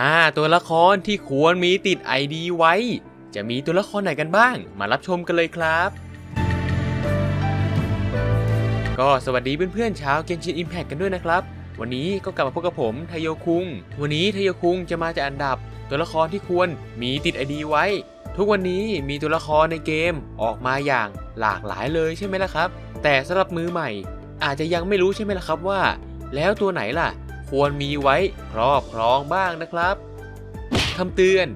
5 ตัวละครที่ควรมีติด ID ไว้ จะมีตัวละครไหนกันบ้าง มารับชมกันเลยครับ ก็สวัสดีเพื่อนๆชาว Genshin Impact กันด้วยนะครับ วันนี้ก็กลับมาพบกับผมทโยคุง วันนี้ทโยคุงจะมาจัดอันดับ ตัวละครที่ควรมีติด ID ไว้ ทุกวันนี้มีตัวละครในเกมออกมาอย่างหลากหลายเลยใช่ไหมล่ะครับ แต่สำหรับมือใหม่ อาจจะยังไม่รู้ใช่ไหมล่ะครับว่า แล้วตัวไหนล่ะ ควรมีไว้ครอบครองบ้างนะครับคำเตือน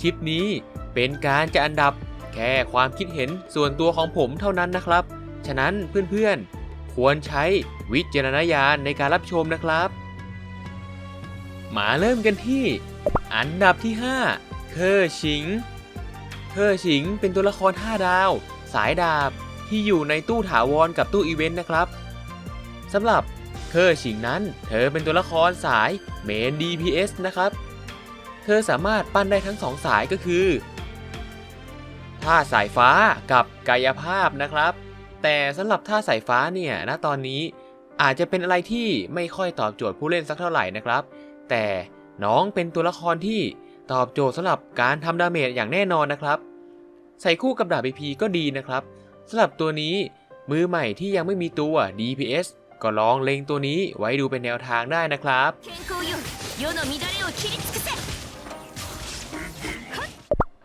คลิปนี้เป็นการจัดอันดับแค่ความคิดเห็นส่วนตัวของผมเท่านั้นนะครับ ฉะนั้นเพื่อนๆ ควรใช้วิจารณญาณในการรับชมนะครับ มาเริ่มกันที่ อันดับที่ 5 เคอร์ชิง เคอร์ชิงเป็นตัวละคร 5 ดาว สายดาบที่อยู่ในตู้ถาวรกับตู้อีเวนต์นะครับสำหรับ เคอร์ชิงนั้น เธอเป็นตัวละครสายเมน DPS นะครับ เธอสามารถปั้นได้ทั้งสองสายก็คือท่าสายฟ้ากับกายภาพนะครับ แต่สำหรับท่าสายฟ้าเนี่ยณตอนนี้อาจจะเป็นอะไรที่ไม่ค่อยตอบโจทย์ผู้เล่นสักเท่าไหร่นะครับ แต่น้องเป็นตัวละครที่ตอบโจทย์สำหรับการทำดาเมจอย่างแน่นอนนะครับ ใส่คู่กับดาบ BP ก็ดีนะครับสำหรับตัวนี้มือใหม่ที่ยังไม่มีตัว DPS ก็ลองเล็งตัวนี้ไว้ดูเป็นแนวทางได้นะครับ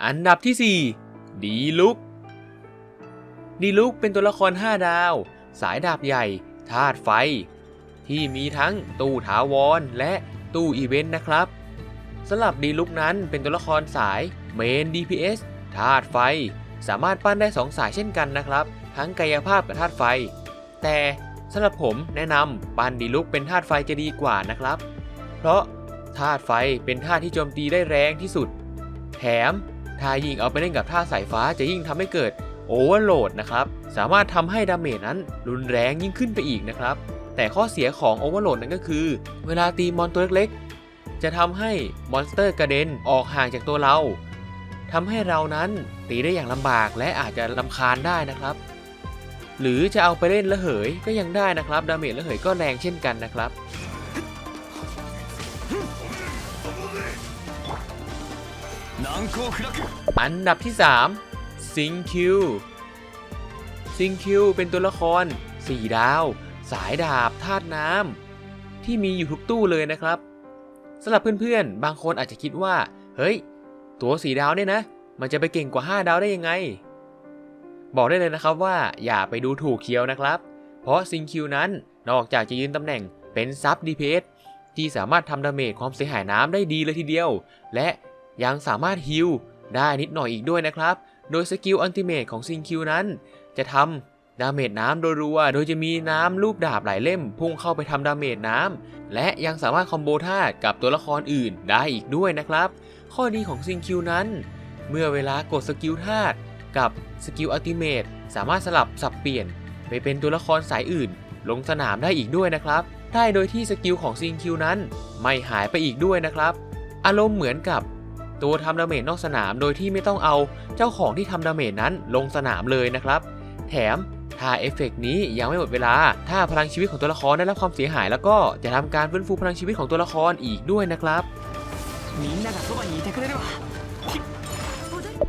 อันดับที่ 4 ดีลุก ดีลุกเป็นตัวละคร 5 ดาว สายดาบใหญ่ธาตุไฟ ที่มีทั้งตู้ถาวรและตู้อีเวนต์นะครับสำหรับดีลุกนั้นเป็นตัวละครสายเมน DPS ธาตุไฟ สามารถปั้นได้ 2 สายเช่นกันนะครับ ทั้งกายภาพกับธาตุไฟ แต่ สำหรับผมแนะนำปั้นดีลุกเป็นธาตุไฟจะดีกว่านะครับ เพราะธาตุไฟเป็นธาตุที่โจมตีได้แรงที่สุด แถมถ้ายิ่งเอาไปเล่นกับท่าสายฟ้าจะยิ่งทำให้เกิดโอเวอร์โหลดนะครับ สามารถทำให้ดาเมจนั้นรุนแรงยิ่งขึ้นไปอีกนะครับ แต่ข้อเสียของโอเวอร์โหลดนั้นก็คือ เวลาตีมอนตัวเล็กๆ จะทำให้มอนสเตอร์กระเด็นออกห่างจากตัวเราทำให้เรานั้นตีได้อย่างลำบากและอาจจะลำคาญได้นะครับ หรือจะเอาไปเล่นระเหยก็ยังได้นะครับดาเมจระเหยก็แรงเช่นกันนะครับอันดับที่ 3 ซิงคิวซิงคิวเป็นตัวละคร 4 ดาว สายดาบธาตุน้ำที่มีอยู่ทุกตู้เลยนะครับสำหรับเพื่อนๆ บางคนอาจจะคิดว่า เฮ้ย ตัว 4 ดาวเนี่ยนะ มันจะไปเก่งกว่า 5 ดาวได้ยังไง บอกได้เลยนะครับว่าอย่าไปดูถูกเคียวนะครับ เพราะซิงคิวนั้นนอกจากจะยืนตำแหน่งเป็นซับ DPS ที่สามารถทำดาเมจความเสียหายน้ำได้ดีเลยทีเดียว และยังสามารถฮิลได้นิดหน่อยอีกด้วยนะครับ โดยสกิลอัลติเมทของซิงคิวนั้น จะทำดาเมจน้ำโดยรัว โดยจะมีน้ำรูปดาบหลายเล่ม พุ่งเข้าไปทำดาเมจน้ำและยังสามารถคอมโบธาตุกับตัวละครอื่นได้อีกด้วยนะครับ ข้อดีของซิงคิวนั้น เมื่อเวลากดสกิลธาตุ กับสกิลอัลติเมตสามารถสลับสับเปลี่ยน ไปเป็นตัวละครสายอื่น ลงสนามได้อีกด้วยนะครับ ได้โดยที่สกิลของซิงคิวนั้น ไม่หายไปอีกด้วยนะครับ อารมณ์เหมือนกับ ตัวทำดาเมจนอกสนามโดยที่ไม่ต้องเอาเจ้าของที่ทำดาเมจนั้นลงสนามเลยนะครับ แถมถ้าเอฟเฟกนี้ยังไม่หมดเวลา ถ้าพลังชีวิตของตัวละครได้รับความเสียหาย แล้วก็จะทำการฟื้นฟูพลังชีวิตของตัวละครอีกด้วยนะครับ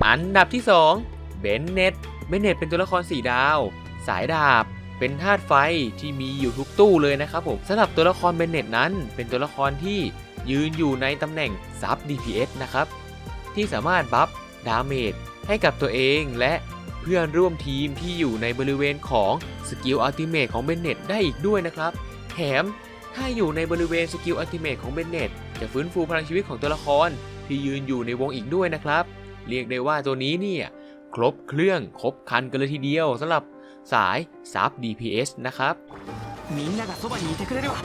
อันดับที่ 2 เบนเน็ตเบนเน็ตเป็นตัวละคร4ดาว สายดาบ เป็นธาตุไฟที่มีอยู่ทุกตู้เลยนะครับผมสำหรับตัวละครเบนเน็ตนั้น เป็นตัวละครที่ยืนอยู่ในตำแหน่งซับ DPS นะครับ ที่สามารถบัฟดาเมจให้กับตัวเองและเพื่อนร่วมทีมที่อยู่ในบริเวณของสกิลอัลติเมทของเบนเน็ตได้อีกด้วยนะครับแถมถ้าอยู่ในบริเวณสกิลอัลติเมทของเบนเน็ตจะฟื้นฟูพลังชีวิตของตัวละครที่ยืนอยู่ในวงอีกด้วยนะครับ เรียกได้ว่าตัวนี้เนี่ย ครบเครื่องครบครันกันเลยทีเดียวสำหรับสายซับ DPS นะครับ みんながそばにいてくれるわ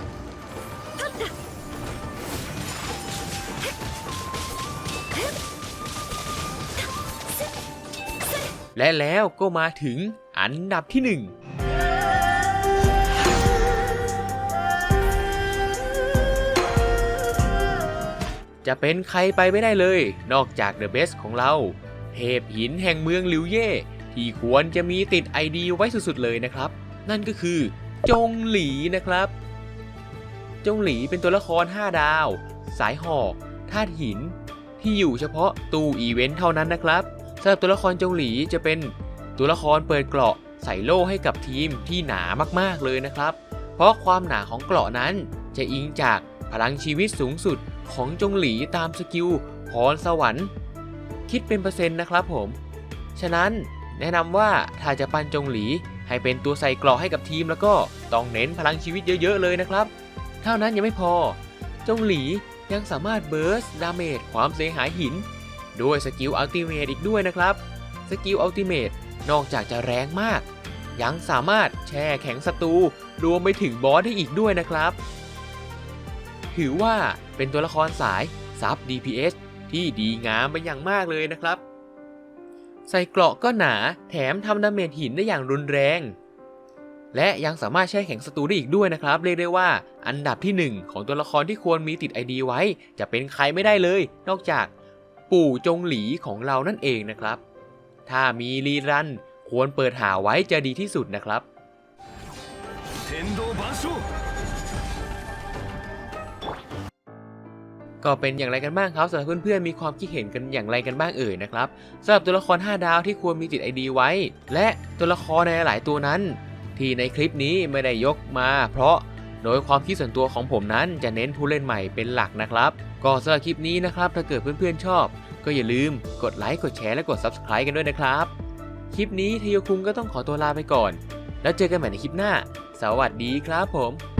และแล้วก็มาถึงอันดับที่ 1 จะเป็นใครไปไม่ได้เลย นอกจากเดอะเบสของเรา เทพหินแห่งเมืองลิวเย่ที่ควรจะมีติด ID ไว้สุดๆเลยนะครับ นั่นก็คือ จงหลีนะครับ จงหลีเป็นตัวละคร 5 ดาว สายหอกธาตุหิน ที่อยู่เฉพาะตู้อีเวนต์เท่านั้นนะครับสำหรับตัวละครจงหลีจะเป็นตัวละครเปิดเกราะใส่โล่ให้กับทีมที่หนามากๆเลยนะครับ เพราะความหนาของเกราะนั้นจะอิงจากพลังชีวิตสูงสุดของจงหลีตามสกิลพรสวรรค์ คิดเป็นเปอร์เซ็นต์นะครับผม ฉะนั้นแนะนำว่าถ้าจะปันจงหลีให้เป็นตัวใส่กราะให้กับทีมแล้วก็ต้องเน้นพลังชีวิตเยอะ ๆ เลยนะครับ เท่านั้นยังไม่พอ จงหลียังสามารถเบิร์สดาเมจความเสียหายหิน ด้วยสกิลอัลติเมทอีกด้วยนะครับ สกิลอัลติเมทนอกจากจะแรงมาก ยังสามารถแช่แข็งศัตรูรวมไปถึงบอสได้อีกด้วยนะครับ ถือว่าเป็นตัวละครสายซับ DPS ที่ดีงามเป็นอย่างมากเลยนะครับ ใส่เกราะก็หนาแถมทำดาเมจหินได้อย่างรุนแรง และยังสามารถแช่แข็งศัตรูได้อีกด้วยนะครับ เรียกได้ว่าอันดับที่ 1 ของตัวละครที่ควรมีติด ID ไว้ จะเป็นใครไม่ได้เลย นอกจากปู่จงหลีของเรานั่นเองนะครับ ถ้ามีรีรัน ควรเปิดหาไว้จะดีที่สุดนะครับ 天道万象 ก็เป็นอย่างไรกันบ้างครับสำหรับเพื่อนๆมีความคิดเห็นกันอย่างไรกันบ้างเอ่ยนะครับสำหรับตัวละคร 5 ดาวที่ควรมีติด ID ไว้ และตัวละครในหลายตัวนั้น ที่ในคลิปนี้ไม่ได้ยกมา เพราะโดยความคิดส่วนตัวของผมนั้นจะเน้นผู้เล่นใหม่เป็นหลักนะครับ ก็สำหรับคลิปนี้นะครับถ้าเกิดเพื่อนๆชอบ ก็อย่าลืมกดไลค์กดแชร์และกด Subscribe กันด้วยนะครับ คลิปนี้ทโยคุงก็ต้องขอตัวลาไปก่อน แล้วเจอกันใหม่ในคลิปหน้า สวัสดีครับผม